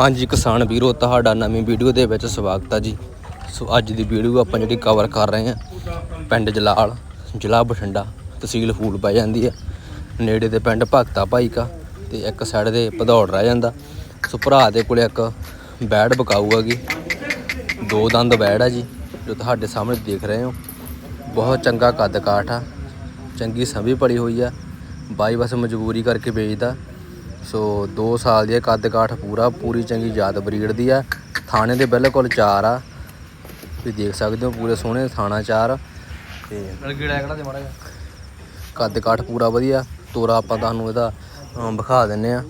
ਹਾਂਜੀ ਕਿਸਾਨ ਵੀਰੋ, ਤੁਹਾਡਾ ਨਵੀਂ ਵੀਡੀਓ ਦੇ ਵਿੱਚ ਸਵਾਗਤ ਹੈ ਜੀ। ਸੋ ਅੱਜ ਦੀ ਵੀਡੀਓ ਆਪਾਂ ਜਿਹੜੀ ਕਵਰ ਕਰ ਰਹੇ ਹਾਂ, ਪਿੰਡ ਜਲਾਲ, ਜ਼ਿਲ੍ਹਾ ਬਠਿੰਡਾ, ਤਹਿਸੀਲ ਫੂਲ ਪੈ ਜਾਂਦੀ ਹੈ। ਨੇੜੇ ਦੇ ਪਿੰਡ ਭਗਤਾ ਭਾਈ ਕਾ ਤੇ ਇੱਕ ਸਾਈਡ ਦੇ ਭਦੌੜ ਰਹਿ ਜਾਂਦਾ। ਸੋ ਭਰਾ ਦੇ ਕੋਲੇ ਇੱਕ ਬੈੜ ਬਕਾਊ ਹੈਗੀ ਦੋ ਦੰਦ ਬੈੜ ਆ ਜੀ, ਜੋ ਤੁਹਾਡੇ ਸਾਹਮਣੇ ਦੇਖ ਰਹੇ ਹੋ। ਬਹੁਤ ਚੰਗਾ ਕੱਦ ਕਾਠ ਆ, ਚੰਗੀ ਸੰਭੀ ਪੜੀ ਹੋਈ ਆ। ਬਾਈ ਬਸ ਮਜਬੂਰੀ ਕਰਕੇ ਵੇਚਦਾ। ਸੋ 2 ਸਾਲ ਦੀ ਕੱਦ ਕਾਠ ਪੂਰਾ ਪੂਰੀ ਚੰਗੀ ਜਾਤ ਬਰੀਡ ਦੀ ਆ ਥਾਣੇ ਦੇ ਬਿਲਕੁਲ ਚਾਰ ਆ। ਤੁਸੀਂ ਦੇਖ ਸਕਦੇ ਹੋ ਪੂਰੇ ਸੋਹਣੇ ਥਾਣਾ ਚਾਰ। ਤੇ ਗੇੜਾ ਕਿਹੜਾ ਦੇ ਮਾੜਾ ਜਿਹਾ? ਕੱਦ ਕਾਠ ਪੂਰਾ ਵਧੀਆ। ਤੋਰਾ ਆਪਾਂ ਤੁਹਾਨੂੰ ਇਹਦਾ ਅਮ, ਵਿਖਾ ਦਿੰਨੇ ਆ।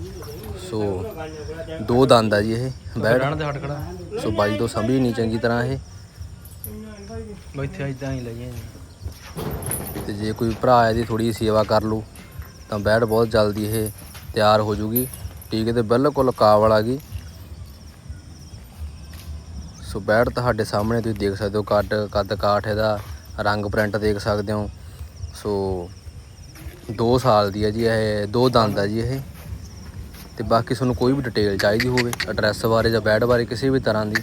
ਸੋ ਦੋ ਦੰਦ ਆ ਜੀ ਇਹ ਬੈੜ ਰਹਿਣ ਦੇ ਹਟ ਖੜਾ। ਸੋ ਬਾਈ ਤੋਂ ਸੰਭੀ ਨਹੀਂ ਚੰਗੀ ਤਰ੍ਹਾਂ ਇਹ। ਬਈ ਇੱਥੇ ਇਦਾਂ ਹੀ ਲਈਏ ਜੀ। ਤੇ ਜੇ ਕੋਈ ਭਰਾ ਇਹਦੀ ਥੋੜੀ ਸੇਵਾ ਕਰ ਲੂ ਤਾਂ ਬੈੜ ਬਹੁਤ ਜਲਦੀ ਇਹ। ਤਿਆਰ ਹੋ ਜੂਗੀ। ਟੀਕੇ ਤੇ ਬਿਲਕੁਲ ਕਾਬਲ ਆ ਗਈ। ਸੋ ਬੈੜ ਤੁਹਾਡੇ ਸਾਹਮਣੇ ਤੁਸੀਂ ਦੇਖ ਸਕਦੇ ਹੋ ਕੱਟ ਕੱਦ ਕਾਠ ਇਹਦਾ, ਰੰਗ ਪ੍ਰਿੰਟ ਦੇਖ ਸਕਦੇ ਹੋ। ਸੋ 2 ਸਾਲ ਦੀ ਹੈ ਜੀ ਇਹ, ਦੋ ਦੰਦ ਆ ਜੀ ਇਹ। ਤੇ ਬਾਕੀ ਤੁਹਾਨੂੰ ਕੋਈ ਵੀ ਡਿਟੇਲ ਚਾਹੀਦੀ ਹੋਵੇ ਐਡਰੈਸ ਬਾਰੇ ਜਾਂ ਬੈਡ ਬਾਰੇ ਕਿਸੇ ਵੀ ਤਰ੍ਹਾਂ ਦੀ,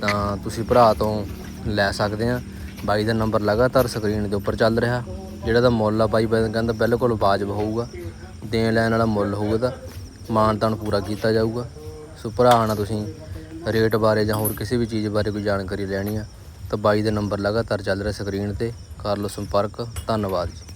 ਤਾਂ ਤੁਸੀਂ ਭਰਾ ਤੋਂ ਲੈ ਸਕਦੇ ਆ। ਬਾਈ ਦਾ ਨੰਬਰ ਲਗਾਤਾਰ ਸਕਰੀਨ ਦੇ ਉੱਪਰ ਚੱਲ ਰਿਹਾ। ਜਿਹੜਾ ਦਾ ਮੁੱਲ ਆ ਬਾਈ ਕਹਿੰਦਾ ਬਿਲਕੁਲ ਵਾਜਬ ਹੋਊਗਾ। ਦੇਣ ਲੈਣ ਵਾਲਾ ਮੁੱਲ ਹੋਊਗਾ ਦਾ ਮਾਨਤਾਨ ਪੂਰਾ ਕੀਤਾ ਜਾਊਗਾ। ਸੋ ਭਰਾ ਨਾਲ ਤੁਸੀਂ, ਰੇਟ ਬਾਰੇ ਜਾਂ ਹੋਰ ਕਿਸੇ ਵੀ ਚੀਜ਼ ਬਾਰੇ ਕੋਈ ਜਾਣਕਾਰੀ ਲੈਣੀ ਆ ਤਾਂ ਬਾਈ ਦੇ ਨੰਬਰ ਲਗਾਤਾਰ ਚੱਲ ਰਿਹਾ ਸਕਰੀਨ ਤੇ। ਕਰ ਲਓ ਸੰਪਰਕ। ਧੰਨਵਾਦ ਜੀ।